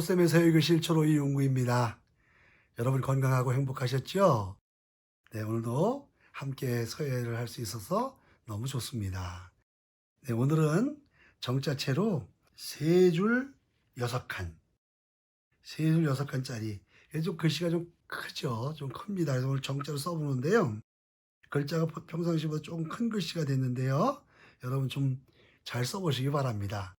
도로쌤의 서유교 실 초로 이 용구입니다. 여러분 건강하고 행복하셨죠? 네, 오늘도 함께 서예를 할 수 있어서 너무 좋습니다. 네, 오늘은 정자체로 세 줄 여섯 칸, 세 줄 여섯 칸짜리. 좀 글씨가 좀 크죠? 좀 큽니다. 그래서 오늘 정자로 써보는데요. 글자가 평상시보다 조금 큰 글씨가 됐는데요. 여러분 좀 잘 써보시기 바랍니다.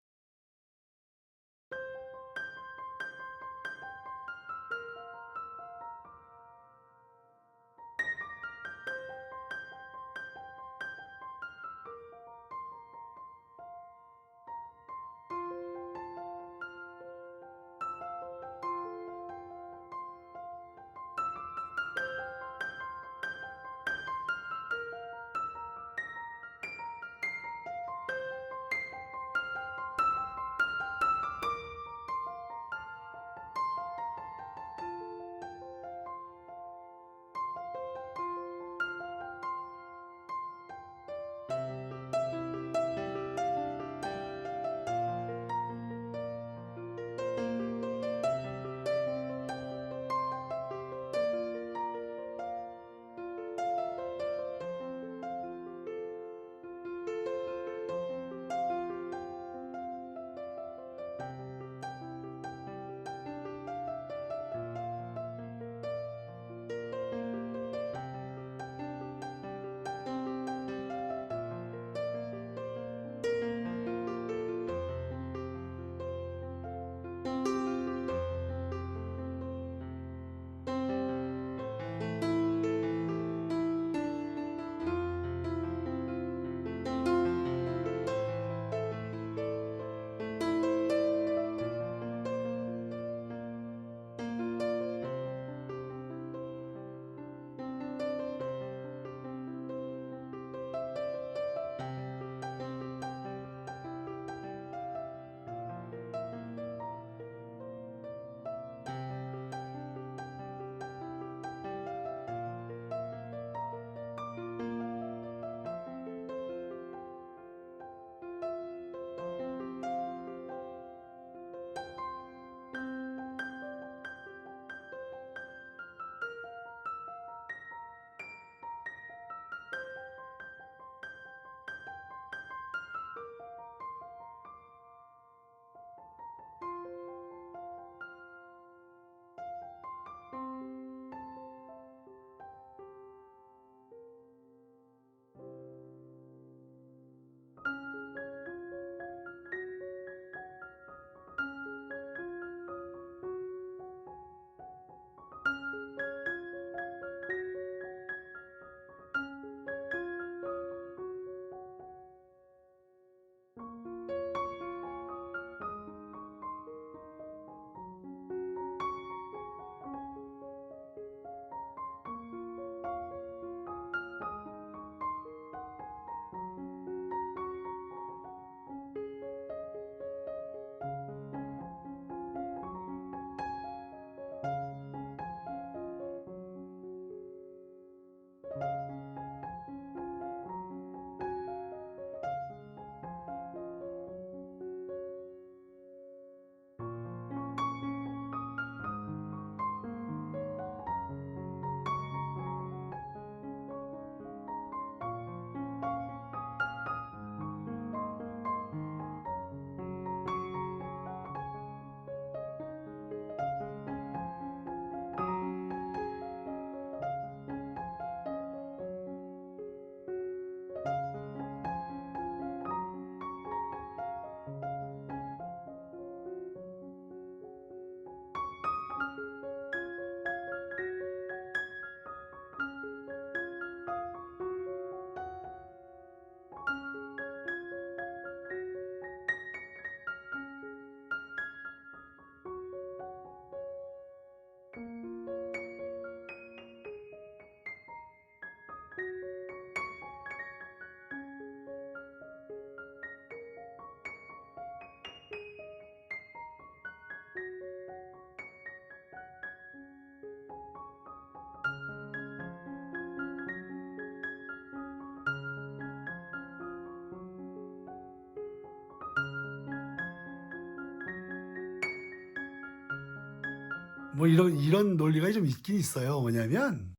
뭐 이런 이런 논리가 좀 있긴 있어요. 뭐냐면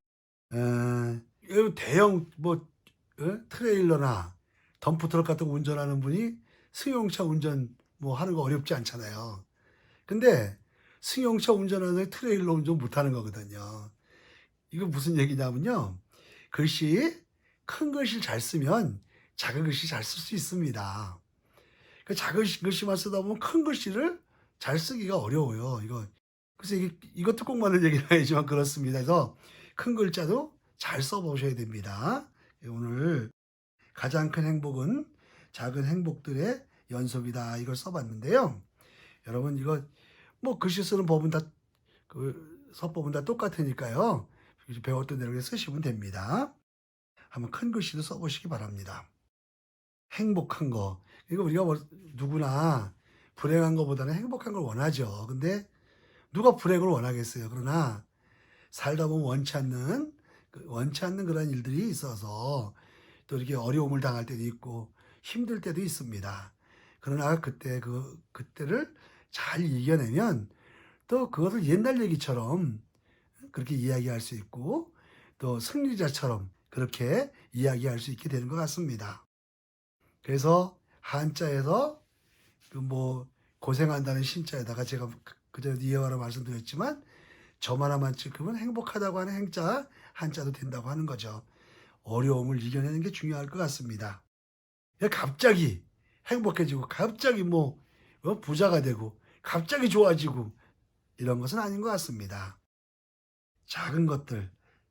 어, 이 대형 뭐 어? 트레일러나 덤프 트럭 같은 거 운전하는 분이 승용차 운전 뭐 하는 거 어렵지 않잖아요. 근데 승용차 운전하는 트레일러 운전 못 하는 거거든요. 이거 무슨 얘기냐면요. 글씨 큰 글씨를 잘 쓰면 작은 글씨 잘 쓸 수 있습니다. 그 작은 시- 글씨만 쓰다 보면 큰 글씨를 잘 쓰기가 어려워요. 이거 그래서 이게 이것도 꼭 맞는 얘기는 아니지만 그렇습니다. 그래서 큰 글자도 잘 써보셔야 됩니다. 예, 오늘 가장 큰 행복은 작은 행복들의 연속이다. 이걸 써봤는데요. 여러분 이거 뭐 글씨 쓰는 법은 다 그 서법은 다 똑같으니까요. 배웠던 대로 쓰시면 됩니다. 한번 큰 글씨도 써보시기 바랍니다. 행복한 거. 이거 우리가 뭐 누구나 불행한 것보다는 행복한 걸 원하죠. 근데 누가 불행을 원하겠어요. 그러나 살다 보면 원치 않는 그 원치 않는 그런 일들이 있어서 또 이렇게 어려움을 당할 때도 있고 힘들 때도 있습니다. 그러나 그때 그 그때를 잘 이겨내면 또 그것을 옛날 얘기처럼 그렇게 이야기할 수 있고 또 승리자처럼 그렇게 이야기할 수 있게 되는 것 같습니다. 그래서 한자에서 그 뭐 고생한다는 신자에다가 제가 그- 그전에 이해화로 말씀드렸지만 찍으면 행복하다고 하는 행자 한자도 된다고 하는 거죠. 어려움을 이겨내는 게 중요할 것 같습니다. 갑자기 행복해지고 갑자기 뭐 어, 부자가 되고 갑자기 좋아지고 이런 것은 아닌 것 같습니다. 작은 것들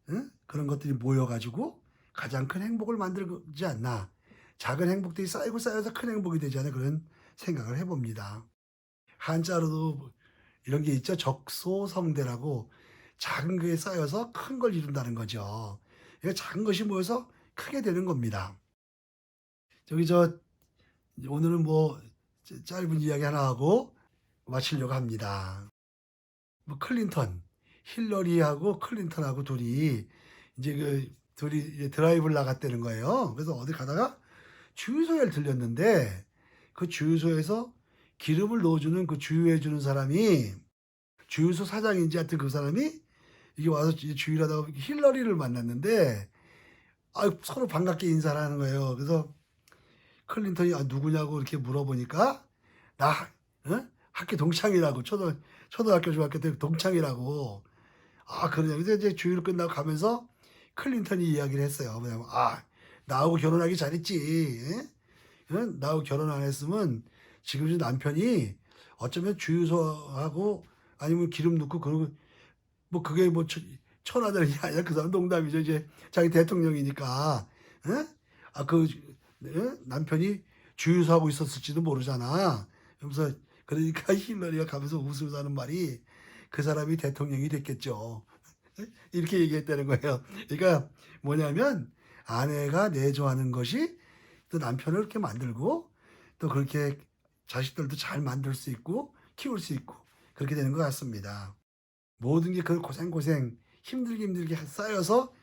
응? 그런 것들이 모여가지고 가장 큰 행복을 만들지 않나. 작은 행복들이 쌓이고 쌓여서 큰 행복이 되지 않나 그런 생각을 해봅니다. 한자로도 이런 게 있죠. 적소성대라고 작은 게 쌓여서 큰 걸 이룬다는 거죠. 작은 것이 모여서 크게 되는 겁니다. 저기 저 오늘은 뭐 짧은 이야기 하나 하고 마치려고 합니다. 뭐 클린턴, 힐러리하고 클린턴하고 둘이 이제 그 둘이 드라이브를 나갔다는 거예요. 그래서 어디 가다가 주유소에 들렸는데 그 주유소에서 기름을 넣어주는 그 주유해 주는 사람이 주유소 사장인지 하여튼 그 사람이 이게 와서 주유를 하다가 힐러리를 만났는데 아 서로 반갑게 인사를 하는 거예요. 그래서 클린턴이 아, 누구냐고 이렇게 물어보니까 나 어? 학교 동창이라고 초등 초등학교 중학교 때 동창이라고 아 그러냐 그래서 이제 주유를 끝나고 가면서 클린턴이 이야기를 했어요. 뭐냐면 아 나하고 결혼하기 잘했지. 예? 응? 나하고 결혼 안 했으면 지금 이 남편이 어쩌면 주유소하고 아니면 기름 넣고 그러고 뭐 그게 뭐 천- 천하들이 아니라 그 사람 농담이죠. 이제 자기 대통령이니까. 아그 남편이 주유소하고 있었을지도 모르잖아. 그러면서 그러니까 힐러리가 가면서 웃으면서 하는 말이 그 사람이 대통령이 됐겠죠. 이렇게 얘기했다는 거예요. 그러니까 뭐냐면 아내가 내조하는 것이 또 남편을 이렇게 만들고 또 그렇게 자식들도 잘 만들 수 있고 키울 수 있고 그렇게 되는 것 같습니다. 모든 게 그 고생고생 힘들게 힘들게 쌓여서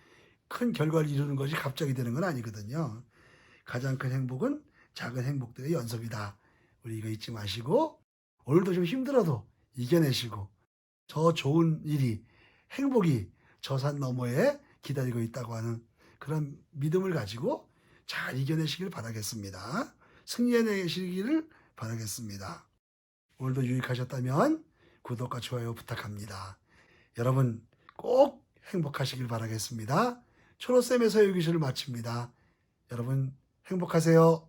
큰 결과를 이루는 것이 갑자기 되는 건 아니거든요. 가장 큰 행복은 작은 행복들의 연속이다. 우리 이거 잊지 마시고 오늘도 좀 힘들어도 이겨내시고 저 좋은 일이 행복이 저 산 너머에 기다리고 있다고 하는 그런 믿음을 가지고 잘 이겨내시길 바라겠습니다. 승리해내시기를 바라겠습니다. 오늘도 유익하셨다면 구독과 좋아요 부탁합니다. 여러분 꼭 행복하시길 바라겠습니다. 초로쌤의 서유기술을 마칩니다. 여러분 행복하세요.